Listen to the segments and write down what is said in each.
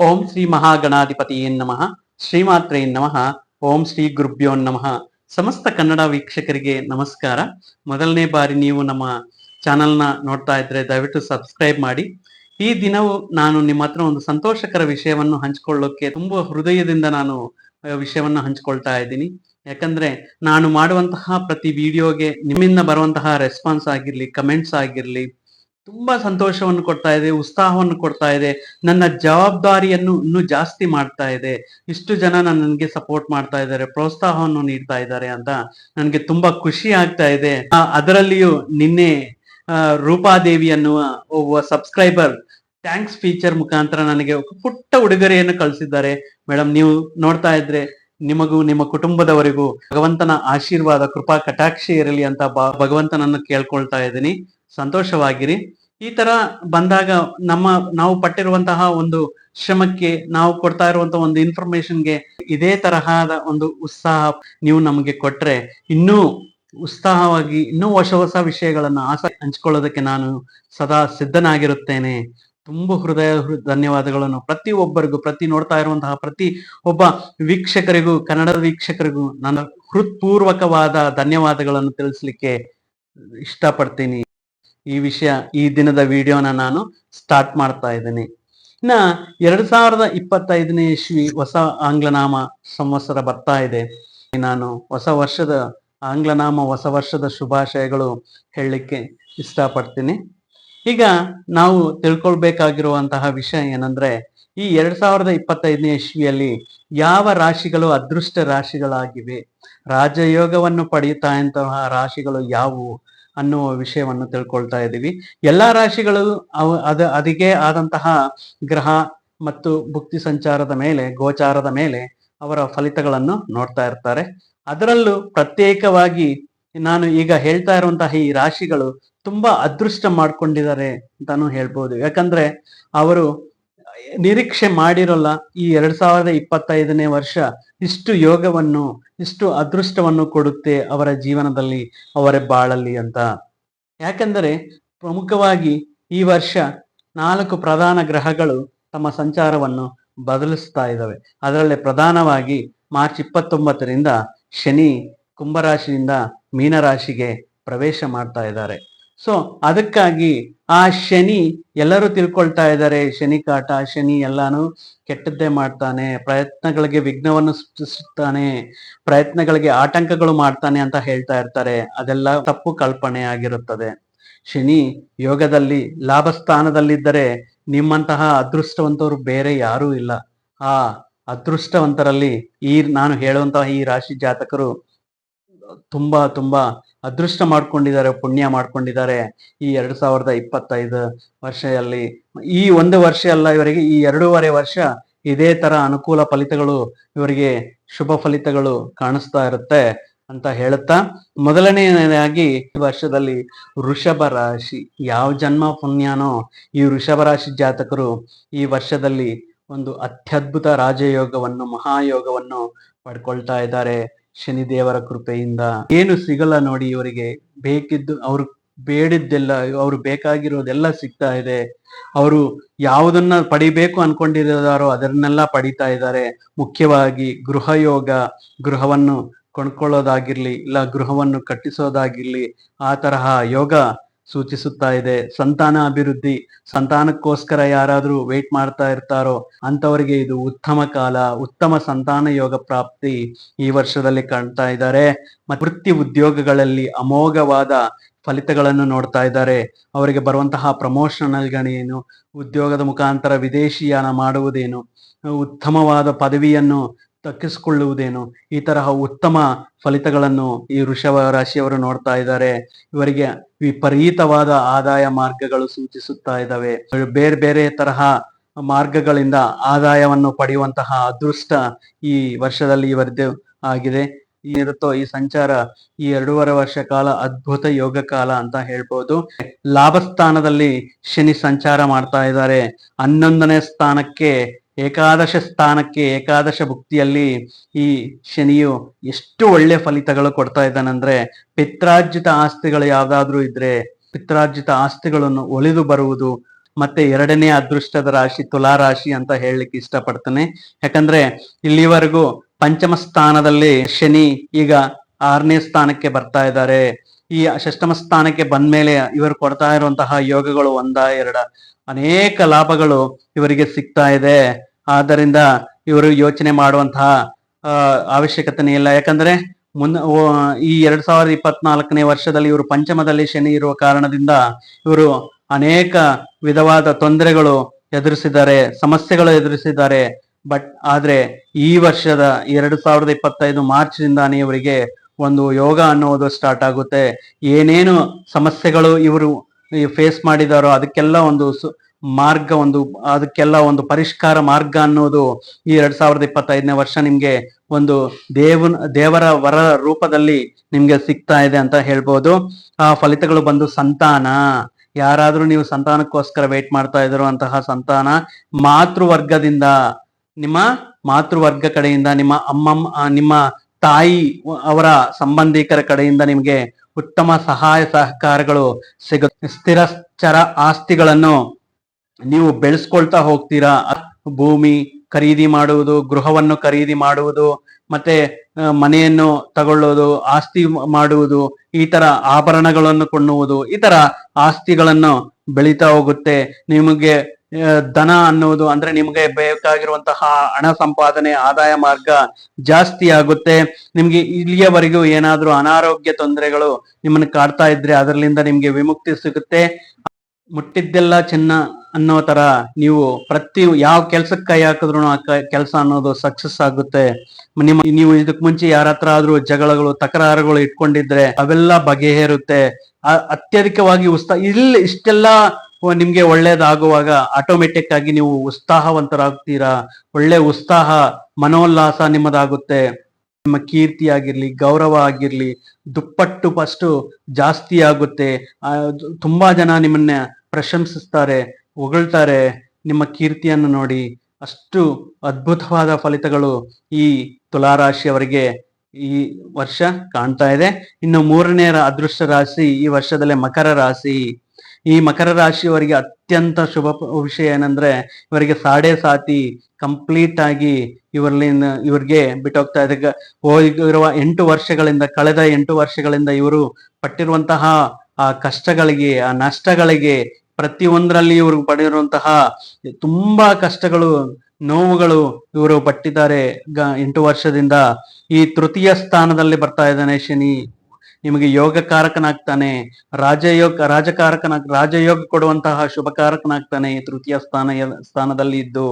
ಓಂ ಶ್ರೀ ಮಹಾಗಣಾಧಿಪತಿಯೇ ನಮಃ, ಶ್ರೀಮಾತ್ರೇ ನಮಃ, ಓಂ ಶ್ರೀ ಗುರುಭ್ಯೋ ನಮಃ. ಸಮಸ್ತ ಕನ್ನಡ ವೀಕ್ಷಕರಿಗೆ ನಮಸ್ಕಾರ. ಮೊದಲನೇ ಬಾರಿ ನೀವು ನಮ್ಮ ಚಾನೆಲ್ನ ನೋಡ್ತಾ ಇದ್ರೆ ದಯವಿಟ್ಟು ಸಬ್ಸ್ಕ್ರೈಬ್ ಮಾಡಿ. ಈ ದಿನವೂ ನಾನು ನಿಮ್ಮ ಹತ್ರ ಒಂದು ಸಂತೋಷಕರ ವಿಷಯವನ್ನು ಹಂಚಿಕೊಳ್ಳೋಕೆ ತುಂಬಾ ಹೃದಯದಿಂದ ನಾನು ವಿಷಯವನ್ನು ಹಂಚಿಕೊಳ್ತಾ ಇದ್ದೀನಿ. ಯಾಕಂದ್ರೆ ನಾನು ಮಾಡುವಂತಹ ಪ್ರತಿ ವಿಡಿಯೋಗೆ ನಿಮ್ಮಿಂದ ಬರುವಂತಹ ರೆಸ್ಪಾನ್ಸ್ ಆಗಿರ್ಲಿ ಕಮೆಂಟ್ಸ್ ಆಗಿರ್ಲಿ ತುಂಬಾ ಸಂತೋಷವನ್ನು ಕೊಡ್ತಾ ಇದೆ, ಉತ್ಸಾಹವನ್ನು ಕೊಡ್ತಾ ಇದೆ. ನನ್ನ ಜವಾಬ್ದಾರಿಯನ್ನು ಇನ್ನೂ ಜಾಸ್ತಿ ಮಾಡ್ತಾ ಇದೆ. ಇಷ್ಟು ಜನ ನನಗೆ ಸಪೋರ್ಟ್ ಮಾಡ್ತಾ ಇದ್ದಾರೆ, ಪ್ರೋತ್ಸಾಹವನ್ನು ನೀಡ್ತಾ ಇದ್ದಾರೆ ಅಂತ ನನಗೆ ತುಂಬಾ ಖುಷಿ ಆಗ್ತಾ ಇದೆ. ಅದರಲ್ಲಿಯೂ ನಿನ್ನೆ ರೂಪಾದೇವಿ ಅನ್ನುವ ಒಬ್ಬ ಸಬ್ಸ್ಕ್ರೈಬರ್ ಥ್ಯಾಂಕ್ಸ್ ಫೀಚರ್ ಮುಖಾಂತರ ನನಗೆ ಪುಟ್ಟ ಉಡುಗೊರೆಯನ್ನು ಕಳಿಸಿದ್ದಾರೆ. ಮೇಡಮ್ ನೀವು ನೋಡ್ತಾ ಇದ್ರೆ ನಿಮಗೂ, ನಿಮ್ಮ ಕುಟುಂಬದವರಿಗೂ ಭಗವಂತನ ಆಶೀರ್ವಾದ, ಕೃಪಾ, ಕಟಾಕ್ಷಿ ಇರಲಿ ಅಂತ ಭಗವಂತನನ್ನು ಕೇಳ್ಕೊಳ್ತಾ ಇದ್ದೀನಿ. ಸಂತೋಷವಾಗಿರಿ. ಈ ತರ ಬಂದಾಗ ನಮ್ಮ ನಾವು ಪಟ್ಟಿರುವಂತಹ ಒಂದು ಶ್ರಮಕ್ಕೆ ನಾವು ಕೊಡ್ತಾ ಇರುವಂತಹ ಒಂದು ಇನ್ಫಾರ್ಮೇಶನ್ಗೆ ಇದೇ ತರಹದ ಒಂದು ಉತ್ಸಾಹ ನೀವು ನಮಗೆ ಕೊಟ್ರೆ ಇನ್ನೂ ಉತ್ಸಾಹವಾಗಿ, ಇನ್ನೂ ಹೊಸ ಹೊಸ ವಿಷಯಗಳನ್ನ ಆಸೆ ಹಂಚ್ಕೊಳ್ಳೋದಕ್ಕೆ ನಾನು ಸದಾ ಸಿದ್ಧನಾಗಿರುತ್ತೇನೆ. ತುಂಬಾ ಹೃದಯ ಧನ್ಯವಾದಗಳನ್ನು. ಪ್ರತಿ ಒಬ್ಬರಿಗೂ, ಪ್ರತಿ ನೋಡ್ತಾ ಇರುವಂತಹ ಪ್ರತಿ ಒಬ್ಬ ವೀಕ್ಷಕರಿಗೂ, ಕನ್ನಡ ವೀಕ್ಷಕರಿಗೂ ನನ್ನ ಹೃತ್ಪೂರ್ವಕವಾದ ಧನ್ಯವಾದಗಳನ್ನು ತಿಳಿಸ್ಲಿಕ್ಕೆ ಇಷ್ಟಪಡ್ತೀನಿ. ಈ ವಿಷಯ, ಈ ದಿನದ ವಿಡಿಯೋನ ನಾನು ಸ್ಟಾರ್ಟ್ ಮಾಡ್ತಾ ಇದ್ದೀನಿ. ಇನ್ನ ಎರಡ್ ಸಾವಿರದ ಇಪ್ಪತ್ತೈದನೇ ಇಸ್ವಿ ಹೊಸ ಆಂಗ್ಲನಾಮ ಸಂವತ್ಸರ ಬರ್ತಾ ಇದೆ. ನಾನು ಹೊಸ ವರ್ಷದ, ಆಂಗ್ಲನಾಮ ಹೊಸ ವರ್ಷದ ಶುಭಾಶಯಗಳು ಹೇಳಲಿಕ್ಕೆ ಇಷ್ಟಪಡ್ತೀನಿ. ಈಗ ನಾವು ತಿಳ್ಕೊಳ್ಬೇಕಾಗಿರುವಂತಹ ವಿಷಯ ಏನಂದ್ರೆ, ಈ ಎರಡ್ ಸಾವಿರದ ಇಪ್ಪತ್ತೈದನೇ ಇಸ್ವಿಯಲ್ಲಿ ಯಾವ ರಾಶಿಗಳು ಅದೃಷ್ಟ ರಾಶಿಗಳಾಗಿವೆ? ರಾಜಯೋಗವನ್ನು ಪಡೆಯುತ್ತಾ ರಾಶಿಗಳು ಯಾವುವು? ಅನ್ನುವ ವಿಷಯವನ್ನು ತಿಳ್ಕೊಳ್ತಾ ಇದ್ದೀವಿ. ಎಲ್ಲಾ ರಾಶಿಗಳು ಅವ ಅದ ಅದಕ್ಕೆ ಆದಂತಹ ಗ್ರಹ ಮತ್ತು ಭುಕ್ತಿ ಸಂಚಾರದ ಮೇಲೆ, ಗೋಚಾರದ ಮೇಲೆ ಅವರ ಫಲಿತಗಳನ್ನು ನೋಡ್ತಾ ಇರ್ತಾರೆ. ಅದರಲ್ಲೂ ಪ್ರತ್ಯೇಕವಾಗಿ ನಾನು ಈಗ ಹೇಳ್ತಾ ಇರುವಂತಹ ಈ ರಾಶಿಗಳು ತುಂಬಾ ಅದೃಷ್ಟ ಮಾಡ್ಕೊಂಡಿದ್ದಾರೆ ಅಂತಾನು ಹೇಳ್ಬೋದು. ಯಾಕಂದ್ರೆ ಅವರು ನಿರೀಕ್ಷೆ ಮಾಡಿರೋಲ್ಲ ಈ ಎರಡ್ ಸಾವಿರದ ಇಪ್ಪತ್ತೈದನೇ ವರ್ಷ ಇಷ್ಟು ಯೋಗವನ್ನು, ಇಷ್ಟು ಅದೃಷ್ಟವನ್ನು ಕೊಡುತ್ತೆ ಅವರ ಜೀವನದಲ್ಲಿ, ಅವರ ಬಾಳಲ್ಲಿ ಅಂತ. ಯಾಕೆಂದರೆ ಪ್ರಮುಖವಾಗಿ ಈ ವರ್ಷ ನಾಲ್ಕು ಪ್ರಧಾನ ಗ್ರಹಗಳು ತಮ್ಮ ಸಂಚಾರವನ್ನು ಬದಲಿಸ್ತಾ ಇದ್ದಾವೆ. ಅದರಲ್ಲಿ ಪ್ರಧಾನವಾಗಿ ಮಾರ್ಚ್ ಇಪ್ಪತ್ತೊಂಬತ್ತರಿಂದ ಶನಿ ಕುಂಭರಾಶಿಯಿಂದ ಮೀನರಾಶಿಗೆ ಪ್ರವೇಶ ಮಾಡ್ತಾ ಇದ್ದಾರೆ. ಸೊ ಅದಕ್ಕಾಗಿ ಆ ಶನಿ ಎಲ್ಲರೂ ತಿಳ್ಕೊಳ್ತಾ ಇದ್ದಾರೆ, ಶನಿ ಕಾಟ, ಶನಿ ಎಲ್ಲಾನು ಕೆಟ್ಟದ್ದೇ ಮಾಡ್ತಾನೆ, ಪ್ರಯತ್ನಗಳಿಗೆ ವಿಘ್ನವನ್ನು ಸೃಷ್ಟಿಸುತ್ತಾನೆ ಪ್ರಯತ್ನಗಳಿಗೆ ಆಟಂಕಗಳು ಮಾಡ್ತಾನೆ ಅಂತ ಹೇಳ್ತಾ ಇರ್ತಾರೆ. ಅದೆಲ್ಲ ತಪ್ಪು ಕಲ್ಪನೆ ಆಗಿರುತ್ತದೆ ಶನಿ ಯೋಗದಲ್ಲಿ ಲಾಭ ಸ್ಥಾನದಲ್ಲಿದ್ದರೆ ನಿಮ್ಮಂತಹ ಅದೃಷ್ಟವಂತವರು ಬೇರೆ ಯಾರೂ ಇಲ್ಲ. ಆ ಅದೃಷ್ಟವಂತರಲ್ಲಿ ಈ, ನಾನು ಹೇಳುವಂತಹ ಈ ರಾಶಿ ಜಾತಕರು ತುಂಬಾ ತುಂಬಾ ಅದೃಷ್ಟ ಮಾಡ್ಕೊಂಡಿದ್ದಾರೆ, ಪುಣ್ಯ ಮಾಡ್ಕೊಂಡಿದ್ದಾರೆ ಈ ಎರಡ್ ಸಾವಿರದ ಇಪ್ಪತ್ತೈದು ವರ್ಷದಲ್ಲಿ ಈ ಒಂದು ವರ್ಷ ಅಲ್ಲ, ಇವರಿಗೆ ಈ ಎರಡೂವರೆ ವರ್ಷ ಇದೇ ತರ ಅನುಕೂಲ ಫಲಿತಗಳು ಇವರಿಗೆ ಶುಭ ಫಲಿತಗಳು ಕಾಣಿಸ್ತಾ ಇರುತ್ತೆ ಅಂತ ಹೇಳುತ್ತಾ, ಮೊದಲನೆಯದಾಗಿ ಈ ವರ್ಷದಲ್ಲಿ ವೃಷಭ ರಾಶಿ. ಯಾವ ಜನ್ಮ ಪುಣ್ಯನೋ ಈ ವೃಷಭ ರಾಶಿ ಜಾತಕರು ಈ ವರ್ಷದಲ್ಲಿ ಒಂದು ಅತ್ಯದ್ಭುತ ರಾಜಯೋಗವನ್ನು, ಮಹಾಯೋಗವನ್ನು ಪಡ್ಕೊಳ್ತಾ ಇದ್ದಾರೆ. ಶನಿದೇವರ ಕೃಪೆಯಿಂದ ಏನು ಸಿಗಲ್ಲ ನೋಡಿ ಇವರಿಗೆ. ಬೇಕಿದ್ದು ಅವ್ರು ಬೇಡಿದ್ದೆಲ್ಲ, ಅವ್ರು ಬೇಕಾಗಿರೋದೆಲ್ಲ ಸಿಗ್ತಾ ಇದೆ. ಅವರು ಯಾವುದನ್ನ ಪಡಿಬೇಕು ಅನ್ಕೊಂಡಿರೋದಾರೋ ಅದನ್ನೆಲ್ಲ ಪಡಿತಾ ಇದ್ದಾರೆ. ಮುಖ್ಯವಾಗಿ ಗೃಹಯೋಗ, ಗೃಹವನ್ನು ಕೊಂಡ್ಕೊಳ್ಳೋದಾಗಿರ್ಲಿ, ಇಲ್ಲ ಗೃಹವನ್ನು ಕಟ್ಟಿಸೋದಾಗಿರ್ಲಿ, ಆ ತರಹ ಯೋಗ ಸೂಚಿಸುತ್ತಾ ಇದೆ. ಸಂತಾನ ಅಭಿವೃದ್ಧಿ, ಸಂತಾನಕ್ಕೋಸ್ಕರ ಯಾರಾದರೂ ವೇಟ್ ಮಾಡ್ತಾ ಇರ್ತಾರೋ ಅಂತವರಿಗೆ ಇದು ಉತ್ತಮ ಕಾಲ, ಉತ್ತಮ ಸಂತಾನ ಯೋಗ ಪ್ರಾಪ್ತಿ ಈ ವರ್ಷದಲ್ಲಿ ಕಾಣ್ತಾ ಇದ್ದಾರೆ. ಮತ್ತು ವೃತ್ತಿ ಉದ್ಯೋಗಗಳಲ್ಲಿ ಅಮೋಘವಾದ ಫಲಿತಗಳನ್ನು ನೋಡ್ತಾ ಇದ್ದಾರೆ. ಅವರಿಗೆ ಬರುವಂತಹ ಪ್ರಮೋಷನಲ್ಗಳೇನು ಉದ್ಯೋಗದ ಮುಖಾಂತರ ವಿದೇಶಿಯಾನ ಮಾಡುವುದೇನು, ಉತ್ತಮವಾದ ಪದವಿಯನ್ನು ತಕ್ಕಿಸಿಕೊಳ್ಳುವುದೇನು ಈ ತರಹ ಉತ್ತಮ ಫಲಿತಗಳನ್ನು ಈ ವೃಷಭ ರಾಶಿಯವರು ನೋಡ್ತಾ ಇದ್ದಾರೆ. ಇವರಿಗೆ ವಿಪರೀತವಾದ ಆದಾಯ ಮಾರ್ಗಗಳು ಸೂಚಿಸುತ್ತಾ ಇದ್ದಾವೆ. ಬೇರೆ ಬೇರೆ ತರಹ ಮಾರ್ಗಗಳಿಂದ ಆದಾಯವನ್ನು ಪಡೆಯುವಂತಹ ಅದೃಷ್ಟ ಈ ವರ್ಷದಲ್ಲಿ ಇವರದ್ದು ಆಗಿದೆ. ಏನಿರುತ್ತೋ ಈ ಸಂಚಾರ ಈ ಎರಡೂವರೆ ವರ್ಷ ಕಾಲ ಅದ್ಭುತ ಯೋಗ ಕಾಲ ಅಂತ ಹೇಳ್ಬೋದು. ಲಾಭ ಸ್ಥಾನದಲ್ಲಿ ಶನಿ ಸಂಚಾರ ಮಾಡ್ತಾ ಇದ್ದಾರೆ. ಹನ್ನೊಂದನೇ ಸ್ಥಾನಕ್ಕೆ ಏಕಾದಶ ಸ್ಥಾನಕ್ಕೆ, ಏಕಾದಶ ಭುಕ್ತಿಯಲ್ಲಿ ಈ ಶನಿಯು ಎಷ್ಟು ಒಳ್ಳೆ ಫಲಿತಗಳು ಕೊಡ್ತಾ ಇದ್ದಾನಂದ್ರೆ, ಪಿತ್ರಾರ್ಜಿತ ಆಸ್ತಿಗಳು ಯಾವ್ದಾದ್ರೂ ಇದ್ರೆ ಪಿತ್ರಾರ್ಜಿತ ಆಸ್ತಿಗಳನ್ನು ಒಳಿದು ಬರುವುದು ಮತ್ತೆ ಎರಡನೇ ಅದೃಷ್ಟದ ರಾಶಿ, ತುಲಾ ರಾಶಿ ಅಂತ ಹೇಳಲಿಕ್ಕೆ ಇಷ್ಟಪಡ್ತೇನೆ. ಯಾಕಂದ್ರೆ ಇಲ್ಲಿವರೆಗೂ ಪಂಚಮ ಸ್ಥಾನದಲ್ಲಿ ಶನಿ ಈಗ ಆರನೇ ಸ್ಥಾನಕ್ಕೆ ಬರ್ತಾ ಇದ್ದಾರೆ. ಈ ಷಷ್ಟಮ ಸ್ಥಾನಕ್ಕೆ ಬಂದ್ಮೇಲೆ ಇವರು ಕೊಡ್ತಾ ಇರುವಂತಹ ಯೋಗಗಳು ಒಂದ ಎರಡ. ಅನೇಕ ಲಾಭಗಳು ಇವರಿಗೆ ಸಿಗ್ತಾ ಇದೆ. ಆದ್ದರಿಂದ ಇವರು ಯೋಚನೆ ಮಾಡುವಂತಹ ಅವಶ್ಯಕತೆ ಅವಶ್ಯಕತೆನೇ ಇಲ್ಲ. ಯಾಕಂದ್ರೆ ಮುನ್ನ ಈ ಎರಡ್ ಸಾವಿರದ ಇಪ್ಪತ್ನಾಲ್ಕನೇ ವರ್ಷದಲ್ಲಿ ಇವರು ಪಂಚಮದಲ್ಲಿ ಶನಿ ಇರುವ ಕಾರಣದಿಂದ ಇವರು ಅನೇಕ ವಿಧವಾದ ತೊಂದರೆಗಳು ಎದುರಿಸಿದ್ದಾರೆ, ಸಮಸ್ಯೆಗಳು ಎದುರಿಸಿದ್ದಾರೆ. ಬಟ್ ಆದ್ರೆ ಈ ವರ್ಷದ ಎರಡು ಸಾವಿರದ ಇಪ್ಪತ್ತೈದು ಮಾರ್ಚ್ ದಿಂದಾನೇ ಇವರಿಗೆ ಒಂದು ಯೋಗ ಅನ್ನೋದು ಸ್ಟಾರ್ಟ್ ಆಗುತ್ತೆ. ಏನೇನು ಸಮಸ್ಯೆಗಳು ಇವರು ಫೇಸ್ ಮಾಡಿದಾರೋ ಅದಕ್ಕೆಲ್ಲ ಒಂದು ಮಾರ್ಗ ಒಂದು, ಅದಕ್ಕೆಲ್ಲ ಒಂದು ಪರಿಷ್ಕಾರ ಮಾರ್ಗ ಅನ್ನೋದು ಈ ಎರಡ್ ಸಾವಿರದ ಇಪ್ಪತ್ತೈದನೇ ವರ್ಷ ನಿಮ್ಗೆ ಒಂದು ದೇವನ್, ದೇವರ ವರ ರೂಪದಲ್ಲಿ ನಿಮ್ಗೆ ಸಿಗ್ತಾ ಇದೆ ಅಂತ ಹೇಳ್ಬೋದು. ಆ ಫಲಿತಗಳು ಬಂದು ಸಂತಾನ. ಯಾರಾದ್ರೂ ನೀವು ಸಂತಾನಕ್ಕೋಸ್ಕರ ವೇಟ್ ಮಾಡ್ತಾ ಇರುವಂತಹ ಸಂತಾನ ಮಾತೃವರ್ಗದಿಂದ, ನಿಮ್ಮ ಮಾತೃವರ್ಗ ಕಡೆಯಿಂದ, ನಿಮ್ಮ ಅಮ್ಮಮ್ಮ ನಿಮ್ಮ ತಾಯಿ, ಅವರ ಸಂಬಂಧಿಕರ ಕಡೆಯಿಂದ ನಿಮಗೆ ಉತ್ತಮ ಸಹಾಯ ಸಹಕಾರಗಳು ಸಿಗ ಸ್ಥಿರಚರ ಆಸ್ತಿಗಳನ್ನು ನೀವು ಬೆಳೆಸ್ಕೊಳ್ತಾ ಹೋಗ್ತೀರಾ? ಭೂಮಿ ಖರೀದಿ ಮಾಡುವುದು, ಗೃಹವನ್ನು ಖರೀದಿ ಮಾಡುವುದು, ಮತ್ತೆ ಮನೆಯನ್ನು ತಗೊಳ್ಳೋದು, ಆಸ್ತಿ ಮಾಡುವುದು, ಈ ತರ ಆಭರಣಗಳನ್ನು ಕೊಳ್ಳುವುದು ಈ ತರ ಆಸ್ತಿಗಳನ್ನು ಬೆಳೀತಾ ಹೋಗುತ್ತೆ. ನಿಮಗೆ ಧನ ಅನ್ನುವುದು ಅಂದ್ರೆ ನಿಮಗೆ ಬೇಕಾಗಿರುವಂತಹ ಹಣ ಸಂಪಾದನೆ, ಆದಾಯ ಮಾರ್ಗ ಜಾಸ್ತಿ ಆಗುತ್ತೆ. ನಿಮ್ಗೆ ಇಲ್ಲಿಯವರೆಗೂ ಏನಾದ್ರೂ ಅನಾರೋಗ್ಯ ತೊಂದರೆಗಳು ನಿಮ್ಮನ್ನು ಕಾಡ್ತಾ ಇದ್ರೆ ಅದರಲ್ಲಿಂದ ನಿಮ್ಗೆ ವಿಮುಕ್ತಿ ಸಿಗುತ್ತೆ. ಮುಟ್ಟಿದ್ದೆಲ್ಲ ಚಿನ್ನ ಅನ್ನೋ ತರ ನೀವು ಪ್ರತಿ ಯಾವ ಕೆಲ್ಸಕ್ಕೆ ಕೈ ಹಾಕಿದ್ರು ಆ ಕೆಲಸ ಅನ್ನೋದು ಸಕ್ಸಸ್ ಆಗುತ್ತೆ. ನಿಮ್ಮ, ನೀವು ಇದಕ್ ಮುಂಚೆ ಯಾರ ಹತ್ರ ಆದ್ರೂ ಜಗಳಗಳು, ತಕರಾರುಗಳು ಇಟ್ಕೊಂಡಿದ್ರೆ ಅವೆಲ್ಲ ಬಗೆಹೇರುತ್ತೆ. ಅತ್ಯಧಿಕವಾಗಿ ಉತ್ಸಾಹ ಇಲ್ಲಿ ಇಷ್ಟೆಲ್ಲ ನಿಮ್ಗೆ ಒಳ್ಳೇದಾಗುವಾಗ ಆಟೋಮೆಟಿಕ್ ಆಗಿ ನೀವು ಉತ್ಸಾಹವಂತರಾಗ್ತೀರಾ? ಒಳ್ಳೆ ಉತ್ಸಾಹ, ಮನೋಲ್ಲಾಸ ನಿಮ್ಮದಾಗುತ್ತೆ. ನಿಮ್ಮ ಕೀರ್ತಿ ಆಗಿರ್ಲಿ ಗೌರವ ಆಗಿರ್ಲಿ, ದುಪ್ಪಟ್ಟು ಫಸ್ಟ್ ಜಾಸ್ತಿ ಆಗುತ್ತೆ. ತುಂಬಾ ಜನ ನಿಮ್ಮನ್ನ ಪ್ರಶಂಸಿಸ್ತಾರೆ, ಹೊಗಳ್ತಾರೆ. ನಿಮ್ಮ ಕೀರ್ತಿಯನ್ನು ನೋಡಿ ಅಷ್ಟು ಅದ್ಭುತವಾದ ಫಲಿತಗಳು ಈ ತುಲಾರಾಶಿಯವರಿಗೆ ಈ ವರ್ಷ ಕಾಣ್ತಾ ಇದೆ. ಇನ್ನು ಮೂರನೇ ಅದೃಷ್ಟ ರಾಶಿ ಈ ವರ್ಷದಲ್ಲೇ ಮಕರ ರಾಶಿ. ಈ ಮಕರ ರಾಶಿಯವರಿಗೆ ಅತ್ಯಂತ ಶುಭ ವಿಷಯ ಏನಂದ್ರೆ ಇವರಿಗೆ ಸಾಡೆ ಸಾತಿ ಕಂಪ್ಲೀಟ್ ಆಗಿ ಇವರಲ್ಲಿ ಇವರಿಗೆ ಬಿಟ್ಟೋಗ್ತಾ ಇದೆ. ಹೋಗಿರುವ ಎಂಟು ವರ್ಷಗಳಿಂದ, ಕಳೆದ ಎಂಟು ವರ್ಷಗಳಿಂದ ಇವರು ಪಟ್ಟಿರುವಂತಹ, ಆ ಕಷ್ಟಗಳಿಗೆ, ಆ ನಷ್ಟಗಳಿಗೆ ಪ್ರತಿಯೊಂದರಲ್ಲಿ ಇವರು ಪಡೆದಿರುವಂತಹ ತುಂಬಾ ಕಷ್ಟಗಳು, ನೋವುಗಳು ಇವರು ಪಟ್ಟಿದ್ದಾರೆ. ಎಂಟು ವರ್ಷದಿಂದ ಈ ತೃತೀಯ ಸ್ಥಾನದಲ್ಲಿ ಬರ್ತಾ ಇದ್ದಾನೆ ಶನಿ. ನಿಮಗೆ ಯೋಗಕಾರಕನಾಗ್ತಾನೆ, ರಾಜಯೋಗ ರಾಜಕಾರಕನ ರಾಜಯೋಗ ಕೊಡುವಂತಹ ಶುಭಕಾರಕನಾಗ್ತಾನೆ, ತೃತೀಯ ಸ್ಥಾನ, ಸ್ಥಾನದಲ್ಲಿ ಇದ್ದು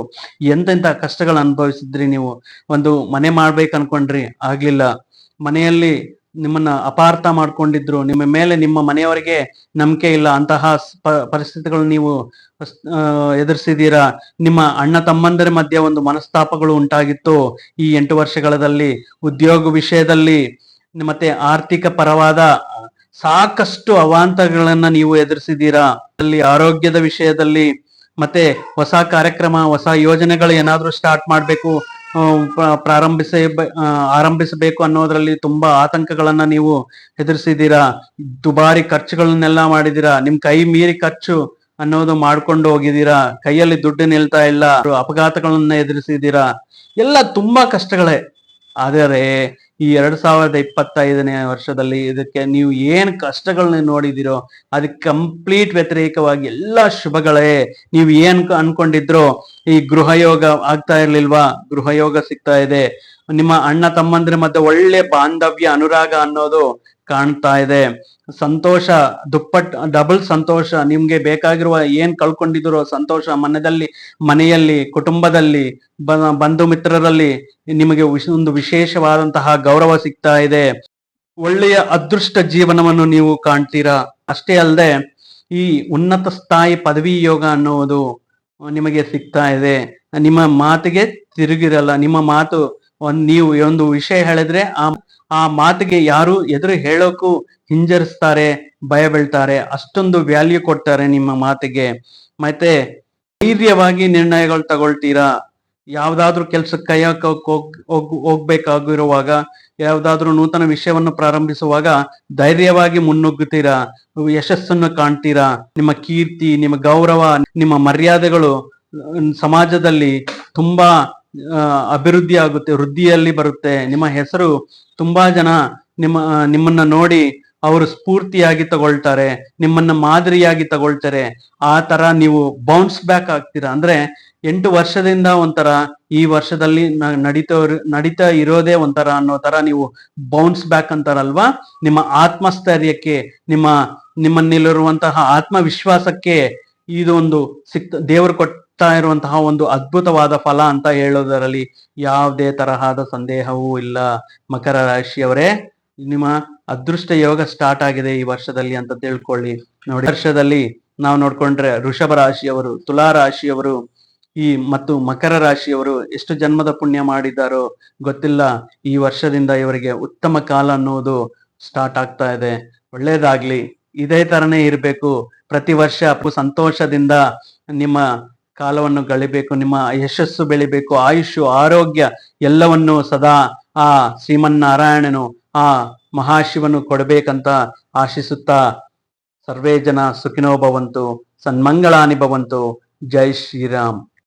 ಎಂತೆಂತ ಕಷ್ಟಗಳು ಅನುಭವಿಸಿದ್ರಿ ನೀವು? ಒಂದು ಮನೆ ಮಾಡ್ಬೇಕು ಅನ್ಕೊಂಡ್ರಿ ಆಗ್ಲಿಲ್ಲ. ಮನೆಯಲ್ಲಿ ನಿಮ್ಮನ್ನ ಅಪಾರ್ಥ ಮಾಡ್ಕೊಂಡಿದ್ರು, ನಿಮ್ಮ ಮೇಲೆ ನಿಮ್ಮ ಮನೆಯವರಿಗೆ ನಂಬಿಕೆ ಇಲ್ಲ, ಅಂತಹ ಪರಿಸ್ಥಿತಿಗಳು ನೀವು ಎದುರಿಸಿದೀರಾ ನಿಮ್ಮ ಅಣ್ಣ ತಮ್ಮಂದರ ಮಧ್ಯೆ ಒಂದು ಮನಸ್ತಾಪಗಳು ಉಂಟಾಗಿತ್ತು, ಈ ಎಂಟು ವರ್ಷಗಳಲ್ಲಿ ಉದ್ಯೋಗ ವಿಷಯದಲ್ಲಿ ಮತ್ತೆ ಆರ್ಥಿಕ ಪರವಾದ ಸಾಕಷ್ಟು ಅವಾಂತರಗಳನ್ನ ನೀವು ಎದುರಿಸಿದ್ದೀರಾ? ಅಲ್ಲಿ ಆರೋಗ್ಯದ ವಿಷಯದಲ್ಲಿ ಮತ್ತೆ ಹೊಸ ಕಾರ್ಯಕ್ರಮ, ಹೊಸ ಯೋಜನೆಗಳು ಏನಾದ್ರೂ ಸ್ಟಾರ್ಟ್ ಮಾಡಬೇಕು ಪ್ರಾರಂಭಿಸ ಆರಂಭಿಸಬೇಕು ಅನ್ನೋದ್ರಲ್ಲಿ ತುಂಬಾ ಆತಂಕಗಳನ್ನ ನೀವು ಎದುರಿಸಿದ್ದೀರಾ? ದುಬಾರಿ ಖರ್ಚುಗಳನ್ನೆಲ್ಲ ಮಾಡಿದೀರಾ ನಿಮ್ ಕೈ ಮೀರಿ ಖರ್ಚು ಅನ್ನೋದು ಮಾಡ್ಕೊಂಡು ಹೋಗಿದ್ದೀರಾ? ಕೈಯಲ್ಲಿ ದುಡ್ಡು ನಿಲ್ತಾ ಇಲ್ಲ, ಅಪಘಾತಗಳನ್ನ ಎದುರಿಸಿದ್ದೀರಾ? ಎಲ್ಲ ತುಂಬಾ ಕಷ್ಟಗಳೇ. ಆದರೆ ಈ ಎರಡ್ ಸಾವಿರದ ಇಪ್ಪತ್ತೈದನೇ ವರ್ಷದಲ್ಲಿ ಇದಕ್ಕೆ ನೀವು ಏನ್ ಕಷ್ಟಗಳನ್ನ ನೋಡಿದಿರೋ ಅದಕ್ಕೆ ಕಂಪ್ಲೀಟ್ ವ್ಯತಿರೇಕವಾಗಿ ಎಲ್ಲಾ ಶುಭಗಳೇ. ನೀವು ಏನ್ ಅನ್ಕೊಂಡಿದ್ರು ಈ ಗೃಹಯೋಗ ಆಗ್ತಾ ಇರ್ಲಿಲ್ವಾ? ಗೃಹಯೋಗ ಸಿಗ್ತಾ ಇದೆ. ನಿಮ್ಮ ಅಣ್ಣ ತಮ್ಮಂದ್ರ ಮಧ್ಯೆ ಒಳ್ಳೆ ಬಾಂಧವ್ಯ, ಅನುರಾಗ ಅನ್ನೋದು ಕಾಣ್ತಾ ಇದೆ. ಸಂತೋಷ ದುಪ್ಪಟ್ ಡಬಲ್ ಸಂತೋಷ, ನಿಮ್ಗೆ ಬೇಕಾಗಿರುವ ಏನ್ ಕಳ್ಕೊಂಡಿದಿರೋ ಸಂತೋಷ ಮನದಲ್ಲಿ, ಮನೆಯಲ್ಲಿ, ಕುಟುಂಬದಲ್ಲಿ ಬಂಧು ಮಿತ್ರರಲ್ಲಿ ನಿಮಗೆ ಒಂದು ವಿಶೇಷವಾದಂತಹ ಗೌರವ ಸಿಗ್ತಾ ಇದೆ. ಒಳ್ಳೆಯ ಅದೃಷ್ಟ ಜೀವನವನ್ನು ನೀವು ಕಾಣ್ತೀರಾ? ಅಷ್ಟೇ ಅಲ್ಲದೆ, ಈ ಉನ್ನತ ಸ್ಥಾಯಿ ಪದವಿ ಯೋಗ ಅನ್ನುವುದು ನಿಮಗೆ ಸಿಗ್ತಾ ಇದೆ. ನಿಮ್ಮ ಮಾತಿಗೆ ತಿರುಗಿರಲ್ಲ, ನಿಮ್ಮ ಮಾತು, ಒಂದ್ ನೀವು, ಒಂದು ವಿಷಯ ಹೇಳಿದ್ರೆ ಆ ಆ ಮಾತಿಗೆ ಯಾರು ಎದುರು ಹೇಳೋಕು ಹಿಂಜರಿಸ್ತಾರೆ, ಭಯ ಬೀಳ್ತಾರೆ. ಅಷ್ಟೊಂದು ವ್ಯಾಲ್ಯೂ ಕೊಡ್ತಾರೆ ನಿಮ್ಮ ಮಾತಿಗೆ. ಮತ್ತೆ ಧೈರ್ಯವಾಗಿ ನಿರ್ಣಯಗಳು ತಗೊಳ್ತೀರಾ? ಯಾವ್ದಾದ್ರು ಕೆಲ್ಸಕ್ಕೆ ಕೈ ಹಾಕಕ್ ಹೋಗ್ ಹೋಗ್, ಹೋಗ್ಬೇಕಾಗಿರುವಾಗ, ಯಾವ್ದಾದ್ರು ನೂತನ ವಿಷಯವನ್ನು ಪ್ರಾರಂಭಿಸುವಾಗ ಧೈರ್ಯವಾಗಿ ಮುನ್ನುಗ್ಗುತ್ತೀರಾ? ಯಶಸ್ಸನ್ನು ಕಾಣ್ತೀರಾ? ನಿಮ್ಮ ಕೀರ್ತಿ, ನಿಮ್ಮ ಗೌರವ, ನಿಮ್ಮ ಮರ್ಯಾದೆಗಳು ಸಮಾಜದಲ್ಲಿ ತುಂಬಾ ಅಭಿವೃದ್ಧಿ ಆಗುತ್ತೆ, ವೃದ್ಧಿಯಲ್ಲಿ ಬರುತ್ತೆ. ನಿಮ್ಮ ಹೆಸರು ತುಂಬಾ ಜನ ನಿಮ್ಮ ನಿಮ್ಮನ್ನ ನೋಡಿ ಅವರು ಸ್ಫೂರ್ತಿಯಾಗಿ ತಗೊಳ್ತಾರೆ, ನಿಮ್ಮನ್ನ ಮಾದರಿಯಾಗಿ ತಗೊಳ್ತಾರೆ. ಆ ತರ ನೀವು ಬೌನ್ಸ್ ಬ್ಯಾಕ್ ಆಗ್ತೀರಾ? ಅಂದ್ರೆ ಎಂಟು ವರ್ಷದಿಂದ ಒಂಥರ, ಈ ವರ್ಷದಲ್ಲಿ ನಡೀತಾ ನಡೀತಾ ಇರೋದೇ ಒಂಥರ ಅನ್ನೋ ತರ ನೀವು ಬೌನ್ಸ್ ಬ್ಯಾಕ್ ಅಂತಾರಲ್ವಾ? ನಿಮ್ಮ ಆತ್ಮಸ್ಥೈರ್ಯಕ್ಕೆ, ನಿಮ್ಮ ನಿಮ್ಮಲ್ಲಿರುವಂತಹ ಆತ್ಮವಿಶ್ವಾಸಕ್ಕೆ ಇದು ಒಂದು ಸಿಕ್ತ, ದೇವರು ಕೊಡ್ತಾ ಇರುವಂತಹ ಒಂದು ಅದ್ಭುತವಾದ ಫಲ ಅಂತ ಹೇಳೋದರಲ್ಲಿ ಯಾವುದೇ ತರಹದ ಸಂದೇಹವೂ ಇಲ್ಲ. ಮಕರ ರಾಶಿಯವರೇ, ನಿಮ್ಮ ಅದೃಷ್ಟ ಯೋಗ ಸ್ಟಾರ್ಟ್ ಆಗಿದೆ ಈ ವರ್ಷದಲ್ಲಿ ಅಂತ ತಿಳ್ಕೊಳ್ಳಿ. ನೋಡಿ ವರ್ಷದಲ್ಲಿ ನಾವು ನೋಡ್ಕೊಂಡ್ರೆ ಋಷಭ ರಾಶಿಯವರು, ತುಲಾ ರಾಶಿಯವರು, ಈ ಮತ್ತು ಮಕರ ರಾಶಿಯವರು ಎಷ್ಟು ಜನ್ಮದ ಪುಣ್ಯ ಮಾಡಿದ್ದಾರೋ ಗೊತ್ತಿಲ್ಲ. ಈ ವರ್ಷದಿಂದ ಇವರಿಗೆ ಉತ್ತಮ ಕಾಲ ಅನ್ನುವುದು ಸ್ಟಾರ್ಟ್ ಆಗ್ತಾ ಇದೆ. ಒಳ್ಳೇದಾಗ್ಲಿ. ಇದೇ ತರನೇ ಇರಬೇಕು. ಪ್ರತಿ ವರ್ಷ ಸಂತೋಷದಿಂದ ನಿಮ್ಮ ಕಾಲವನ್ನು ಗಳಿಬೇಕು ನಿಮ್ಮ ಯಶಸ್ಸು ಬೆಳಿಬೇಕು ಆಯುಷು ಆರೋಗ್ಯ ಎಲ್ಲವನ್ನು ಸದಾ ಆ ಶ್ರೀಮನ್ನಾರಾಯಣನು, ಆ ಮಹಾಶಿವನು ಕೊಡಬೇಕಂತ ಆಶಿಸುತ್ತಾ ಸರ್ವೇ ಜನ ಸುಖಿನೋ ಭವಂತು, ಸನ್ಮಂಗಳಾನಿ ಭವಂತು, ಜೈ ಶ್ರೀರಾಮ್.